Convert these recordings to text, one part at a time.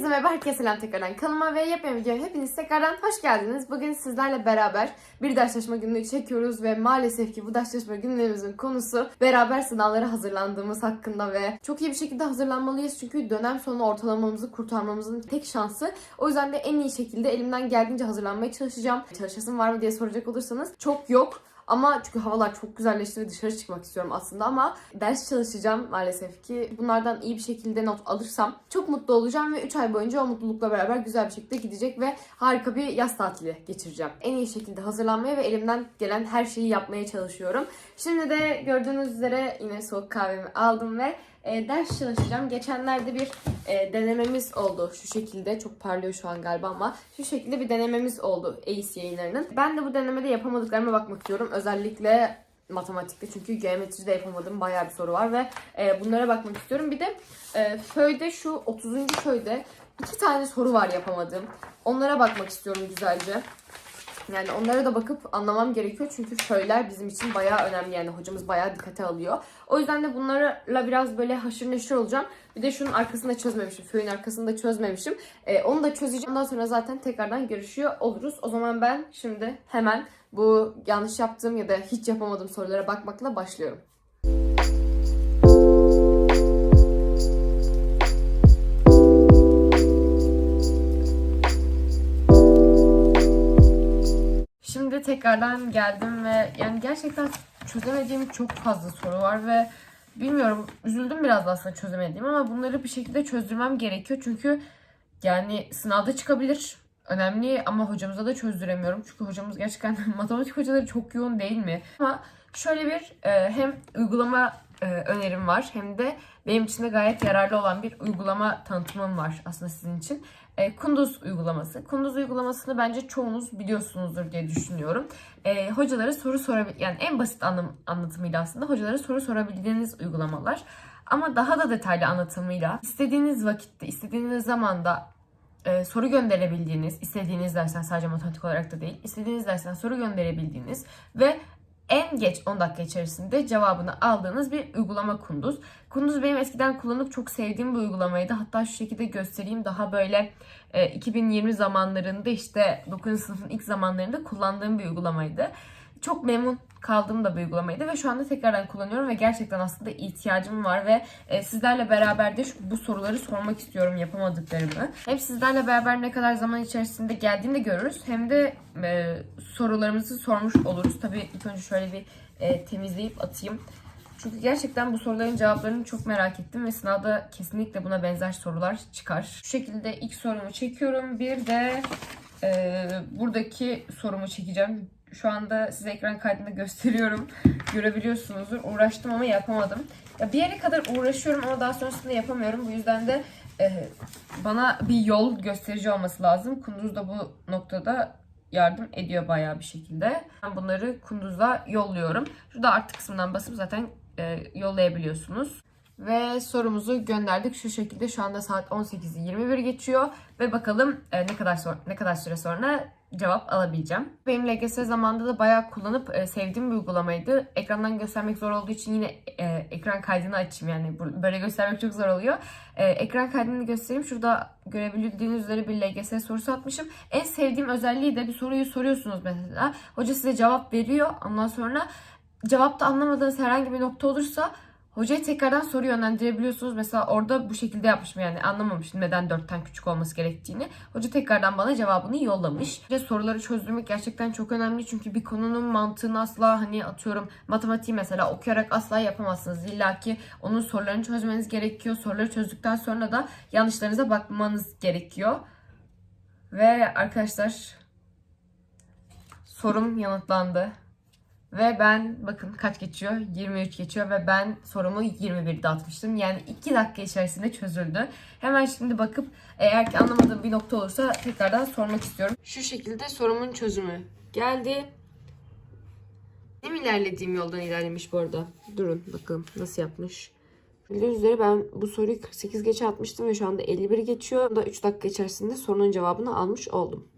Herkese merhaba, herkese selam tekrardan kanalıma ve yepyeni videoya hepiniz tekrardan hoş geldiniz. Bugün sizlerle beraber bir ders çalışma günlüğü çekiyoruz ve maalesef ki bu ders çalışma günlüğümüzün konusu beraber sınavlara hazırlandığımız hakkında ve çok iyi bir şekilde hazırlanmalıyız çünkü dönem sonu ortalamamızı kurtarmamızın tek şansı. O yüzden de en iyi şekilde elimden geldiğince hazırlanmaya çalışacağım. Çalışasın var mı diye soracak olursanız çok yok. Ama çünkü havalar çok güzelleşti ve dışarı çıkmak istiyorum aslında ama ders çalışacağım maalesef ki. Bunlardan iyi bir şekilde not alırsam çok mutlu olacağım ve 3 ay boyunca o mutlulukla beraber güzel bir şekilde gidecek ve harika bir yaz tatili geçireceğim. En iyi şekilde hazırlanmaya ve elimden gelen her şeyi yapmaya çalışıyorum. Şimdi de gördüğünüz üzere yine soğuk kahvemi aldım ve e, ders çalışacağım. Geçenlerde bir e, denememiz oldu şu şekilde. Çok parlıyor şu an galiba ama şu şekilde bir denememiz oldu ACE yayınlarının. Ben de bu denemede yapamadıklarıma bakmak istiyorum. Özellikle matematikte çünkü geometride yapamadığım bayağı bir soru var ve e, bunlara bakmak istiyorum. Bir de e, föyde şu 30. föyde iki tane soru var yapamadığım. Onlara bakmak istiyorum güzelce. Yani onlara da bakıp anlamam gerekiyor çünkü föyler bizim için bayağı önemli yani hocamız bayağı dikkate alıyor. O yüzden de bunlarla biraz böyle haşır neşir olacağım. Bir de şunun arkasını da çözmemişim. Föyün arkasını da çözmemişim. Ee, onu da çözeceğim. Ondan sonra zaten tekrardan görüşüyor oluruz. O zaman ben şimdi hemen bu yanlış yaptığım ya da hiç yapamadığım sorulara bakmakla başlıyorum. Şimdi tekrardan geldim ve yani gerçekten çözemediğim çok fazla soru var ve bilmiyorum üzüldüm biraz da aslında çözemediğim ama bunları bir şekilde çözdürmem gerekiyor çünkü yani sınavda çıkabilir önemli ama hocamıza da çözdüremiyorum çünkü hocamız gerçekten matematik hocaları çok yoğun değil mi? Ama şöyle bir e, hem uygulama e, önerim var hem de benim için de gayet yararlı olan bir uygulama tanıtımım var aslında sizin için. E, Kunduz uygulaması. Kunduz uygulamasını bence çoğunuz biliyorsunuzdur diye düşünüyorum. E, hocalara soru sorabil yani en basit anlam anlatımıyla aslında hocalara soru sorabildiğiniz uygulamalar. Ama daha da detaylı anlatımıyla istediğiniz vakitte, istediğiniz zamanda e, soru gönderebildiğiniz, istediğiniz dersten sadece matematik olarak da değil, istediğiniz dersten soru gönderebildiğiniz ve en geç 10 dakika içerisinde cevabını aldığınız bir uygulama Kunduz. Kunduz benim eskiden kullanıp çok sevdiğim bir uygulamaydı. Hatta şu şekilde göstereyim. Daha böyle e, 2020 zamanlarında işte 9. sınıfın ilk zamanlarında kullandığım bir uygulamaydı. Çok memnun kaldığım da bir uygulamaydı ve şu anda tekrardan kullanıyorum ve gerçekten aslında ihtiyacım var ve e, sizlerle beraber de bu soruları sormak istiyorum yapamadıklarımı. Hem sizlerle beraber ne kadar zaman içerisinde geldiğini de görürüz hem de e, sorularımızı sormuş oluruz. Tabii ilk önce şöyle bir e, temizleyip atayım. Çünkü gerçekten bu soruların cevaplarını çok merak ettim ve sınavda kesinlikle buna benzer sorular çıkar. Şu şekilde ilk sorumu çekiyorum. Bir de e, buradaki sorumu çekeceğim. Şu anda size ekran kaydında gösteriyorum. Görebiliyorsunuzdur. Uğraştım ama yapamadım. Ya bir yere kadar uğraşıyorum ama daha sonrasında yapamıyorum. Bu yüzden de e, bana bir yol gösterici olması lazım. Kunduz da bu noktada yardım ediyor bayağı bir şekilde. Ben bunları Kunduz'a yolluyorum. Şurada artı kısmından basıp zaten e, yollayabiliyorsunuz. Ve sorumuzu gönderdik şu şekilde. Şu anda saat 18'i 21 geçiyor ve bakalım e, ne kadar ne kadar süre sonra cevap alabileceğim. Benim LGS zamanında da bayağı kullanıp e, sevdiğim bir uygulamaydı. Ekrandan göstermek zor olduğu için yine e, ekran kaydını açayım yani böyle göstermek çok zor oluyor. E, ekran kaydını göstereyim. Şurada görebildiğiniz üzere bir LGS sorusu atmışım. En sevdiğim özelliği de bir soruyu soruyorsunuz mesela. Hoca size cevap veriyor. Ondan sonra cevapta anlamadığınız herhangi bir nokta olursa Hocaya tekrardan soru yönlendirebiliyorsunuz. Mesela orada bu şekilde yapmışım yani anlamamıştım neden 4'ten küçük olması gerektiğini. Hoca tekrardan bana cevabını yollamış. Ve soruları çözdürmek gerçekten çok önemli. Çünkü bir konunun mantığını asla hani atıyorum matematiği mesela okuyarak asla yapamazsınız. İlla ki onun sorularını çözmeniz gerekiyor. Soruları çözdükten sonra da yanlışlarınıza bakmanız gerekiyor. Ve arkadaşlar sorum yanıtlandı. Ve ben bakın kaç geçiyor? 23 geçiyor ve ben sorumu 21'de atmıştım. Yani 2 dakika içerisinde çözüldü. Hemen şimdi bakıp eğer ki anlamadığım bir nokta olursa tekrardan sormak istiyorum. Şu şekilde sorumun çözümü geldi. Benim ilerlediğim yoldan ilerlemiş bu arada. Durun bakalım nasıl yapmış. Bildiğiniz üzere ben bu soruyu 48 geçe atmıştım ve şu anda 51 geçiyor. Da 3 dakika içerisinde sorunun cevabını almış oldum.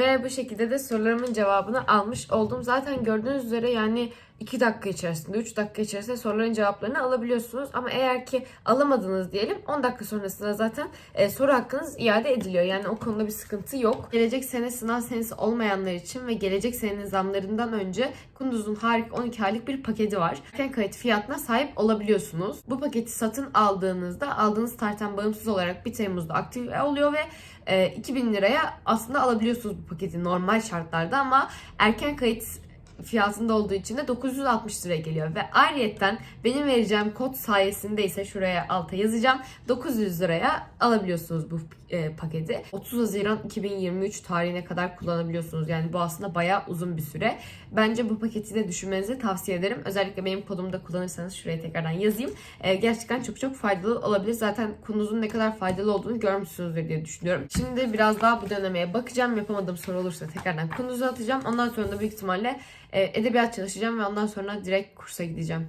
Ve bu şekilde de sorularımın cevabını almış oldum. Zaten gördüğünüz üzere yani 2 dakika içerisinde, 3 dakika içerisinde soruların cevaplarını alabiliyorsunuz. Ama eğer ki alamadınız diyelim 10 dakika sonrasında zaten e, soru hakkınız iade ediliyor. Yani o konuda bir sıkıntı yok. Gelecek sene sınav senesi olmayanlar için ve gelecek senenin zamlarından önce Kunduz'un harika 12 aylık bir paketi var. Erken kayıt fiyatına sahip olabiliyorsunuz. Bu paketi satın aldığınızda aldığınız tarihten bağımsız olarak 1 Temmuz'da aktif oluyor ve e, 2000 liraya aslında alabiliyorsunuz bu paketi normal şartlarda ama erken kayıt fiyatında olduğu için de 960 liraya geliyor. Ve ayrıyetten benim vereceğim kod sayesinde ise şuraya alta yazacağım. 900 liraya alabiliyorsunuz bu e, paketi. 30 Haziran 2023 tarihine kadar kullanabiliyorsunuz. Yani bu aslında bayağı uzun bir süre. Bence bu paketi de düşünmenizi tavsiye ederim. Özellikle benim kodumu da kullanırsanız şuraya tekrardan yazayım. E, gerçekten çok çok faydalı olabilir. Zaten Kunduz'un ne kadar faydalı olduğunu görmüşsünüzdür diye düşünüyorum. Şimdi biraz daha bu dönemeye bakacağım. Yapamadığım soru olursa tekrardan Kunduz'u atacağım. Ondan sonra da büyük ihtimalle e, edebiyat çalışacağım ve ondan sonra direkt kursa gideceğim.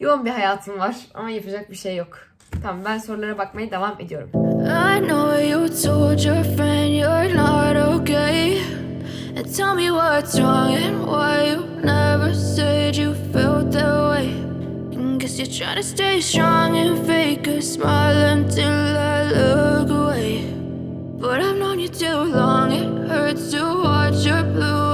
Yoğun bir hayatım var ama yapacak bir şey yok. Tamam ben sorulara bakmaya devam ediyorum. I know you told your friend you're not okay. And tell me what's wrong and why you never said you felt that way. Guess you're trying to stay strong and fake a smile until I look away. But I've known you too long, it hurts to watch your blue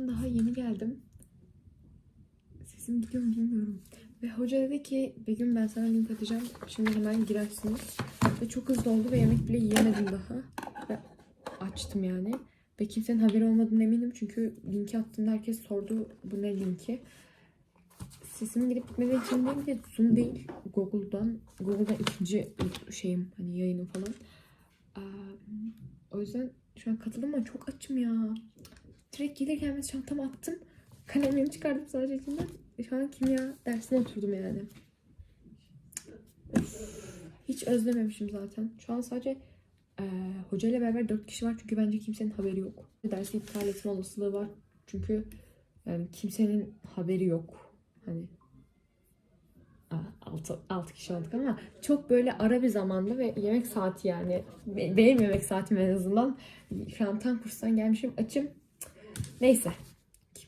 Ve hoca dedi ki Begüm ben sana link atacağım. Şimdi hemen girersiniz. Ve çok hızlı oldu ve yemek bile yiyemedim daha. Ve açtım yani. Ve kimsenin haberi olmadığını eminim. Çünkü linki attığımda herkes sordu bu ne linki. Sesimin gidip gitmediği için değil de Zoom değil. Google'dan. Google'dan ikinci şeyim hani yayınım falan. O yüzden şu an katıldım ama çok açım ya. Direkt gelir gelmez çantama attım. Kalemimi çıkardım sadece içinden. Şu an kimya dersine oturdum yani. Hiç özlememişim zaten. Şu an sadece eee hocayla beraber 4 kişi var çünkü bence kimsenin haberi yok. Dersi iptal etme olasılığı var. Çünkü yani kimsenin haberi yok. Hani 6, 6 kişi olduk ama çok böyle ara bir zamanda ve yemek saati yani. Be- Benim yemek saatim en azından. Şu an tam kurstan gelmişim. Açım. Neyse.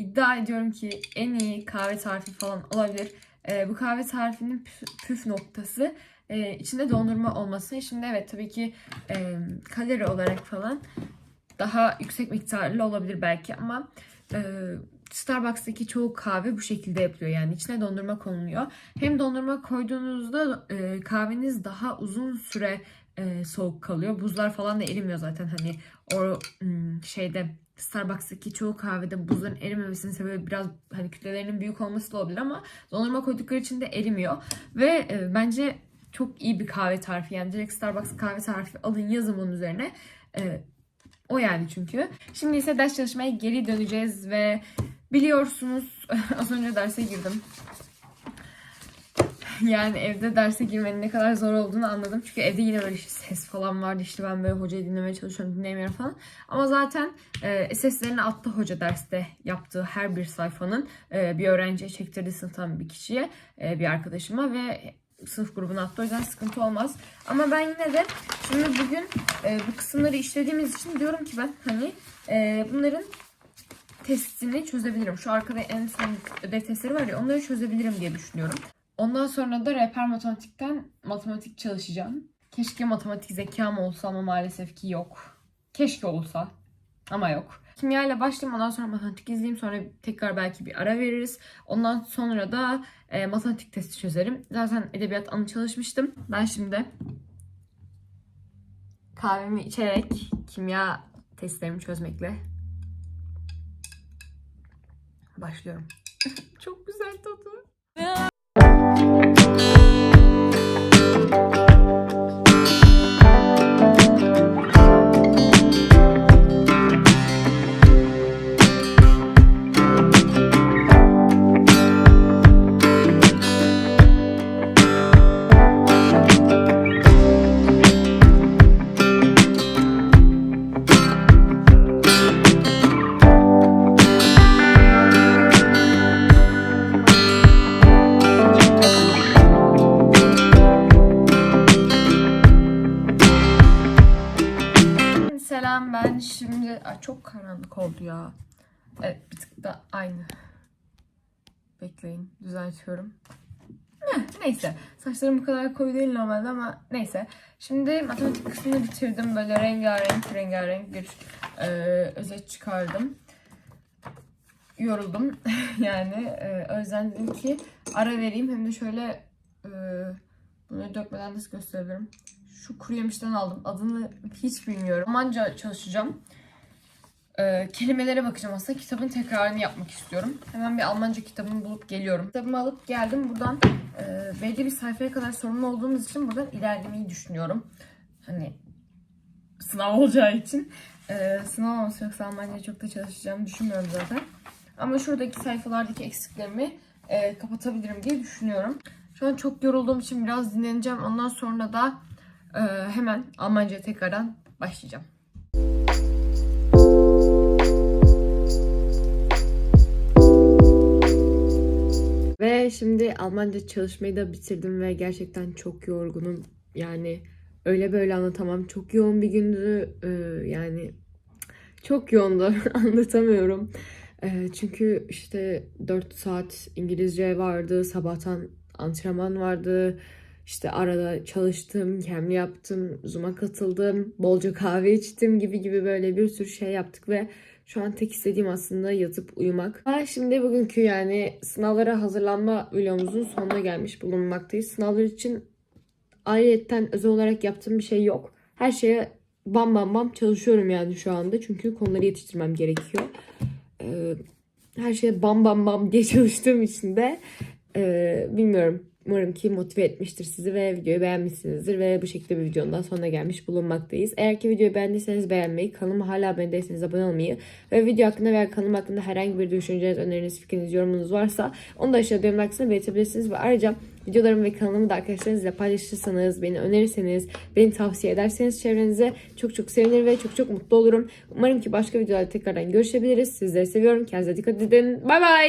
İddia ediyorum ki en iyi kahve tarifi falan olabilir. Ee, bu kahve tarifinin püf, püf noktası e, içinde dondurma olması. Şimdi evet tabii ki e, kalori olarak falan daha yüksek miktarlı olabilir belki ama e, Starbucks'taki çoğu kahve bu şekilde yapılıyor. Yani içine dondurma konuluyor. Hem dondurma koyduğunuzda e, kahveniz daha uzun süre e, soğuk kalıyor. Buzlar falan da erimiyor zaten hani o şeyde Starbucks'taki çoğu kahvede buzların erimemesinin sebebi biraz hani kütlelerinin büyük olması da olabilir ama dondurma koydukları için de erimiyor. Ve e, bence çok iyi bir kahve tarifi. Yani direkt Starbucks kahve tarifi alın yazın bunun üzerine. E, o yani çünkü. Şimdi ise ders çalışmaya geri döneceğiz ve biliyorsunuz az önce derse girdim. Yani evde derse girmenin ne kadar zor olduğunu anladım. Çünkü evde yine böyle işte ses falan vardı. İşte ben böyle hocayı dinlemeye çalışıyorum, dinleyemiyorum falan. Ama zaten e, seslerini attı hoca derste yaptığı her bir sayfanın e, bir öğrenciye çektirdi sınıftan bir kişiye, e, bir arkadaşıma ve sınıf grubuna attı. O yüzden sıkıntı olmaz. Ama ben yine de şimdi bugün e, bu kısımları işlediğimiz için diyorum ki ben hani e, bunların testini çözebilirim. Şu arkada en son ödev testleri var ya onları çözebilirim diye düşünüyorum. Ondan sonra da rehber matematikten matematik çalışacağım. Keşke matematik zekam olsa ama maalesef ki yok. Keşke olsa ama yok. Kimya ile başlayayım ondan sonra matematik izleyeyim sonra tekrar belki bir ara veririz. Ondan sonra da e, matematik testi çözerim. Zaten edebiyat anı çalışmıştım. Ben şimdi kahvemi içerek kimya testlerimi çözmekle başlıyorum. Çok güzel tadı. ben şimdi Ay, çok karanlık oldu ya. Evet bir tık da aynı. Bekleyin düzeltiyorum. Heh, neyse saçlarım bu kadar koyu değil normalde ama neyse. Şimdi matematik kısmını bitirdim. Böyle rengarenk rengarenk bir e, özet çıkardım. Yoruldum yani. E, o yüzden dedim ki ara vereyim. Hem de şöyle e, bunu dökmeden nasıl gösterebilirim. Şu kuru yemişten aldım. Adını hiç bilmiyorum. Almanca çalışacağım. Ee, kelimelere bakacağım aslında. Kitabın tekrarını yapmak istiyorum. Hemen bir Almanca kitabımı bulup geliyorum. Kitabımı alıp geldim. Buradan e, belli bir sayfaya kadar sorumlu olduğumuz için buradan ilerlemeyi düşünüyorum. Hani sınav olacağı için. Ee, sınav olması yoksa Almanca çok da çalışacağımı düşünmüyorum zaten. Ama şuradaki sayfalardaki eksiklerimi e, kapatabilirim diye düşünüyorum. Şu an çok yorulduğum için biraz dinleneceğim. Ondan sonra da hemen Almanca'ya tekrardan başlayacağım. Ve şimdi Almanca çalışmayı da bitirdim ve gerçekten çok yorgunum. Yani öyle böyle anlatamam. Çok yoğun bir gündü. Ee, yani çok yoğundu. Anlatamıyorum. Ee, çünkü işte 4 saat İngilizce vardı. Sabahtan antrenman vardı. İşte arada çalıştım, kendi yaptım, Zoom'a katıldım, bolca kahve içtim gibi gibi böyle bir sürü şey yaptık ve şu an tek istediğim aslında yatıp uyumak. Ha, şimdi bugünkü yani sınavlara hazırlanma videomuzun sonuna gelmiş bulunmaktayız. Sınavlar için ayrıyetten özel olarak yaptığım bir şey yok. Her şeye bam bam bam çalışıyorum yani şu anda. Çünkü konuları yetiştirmem gerekiyor. Ee, her şeye bam bam bam diye çalıştığım için de e, bilmiyorum. Umarım ki motive etmiştir sizi ve videoyu beğenmişsinizdir ve bu şekilde bir videonun daha sonuna gelmiş bulunmaktayız. Eğer ki videoyu beğendiyseniz beğenmeyi, kanalıma hala abone değilseniz abone olmayı ve video hakkında veya kanalım hakkında herhangi bir düşünceniz, öneriniz, fikriniz, yorumunuz varsa onu da aşağıda yorumlar kısmına belirtebilirsiniz ve ayrıca videolarımı ve kanalımı da arkadaşlarınızla paylaşırsanız, beni önerirseniz, beni tavsiye ederseniz çevrenize çok çok sevinir ve çok çok mutlu olurum. Umarım ki başka videolarda tekrardan görüşebiliriz. Sizleri seviyorum. Kendinize dikkat edin. Bay bay.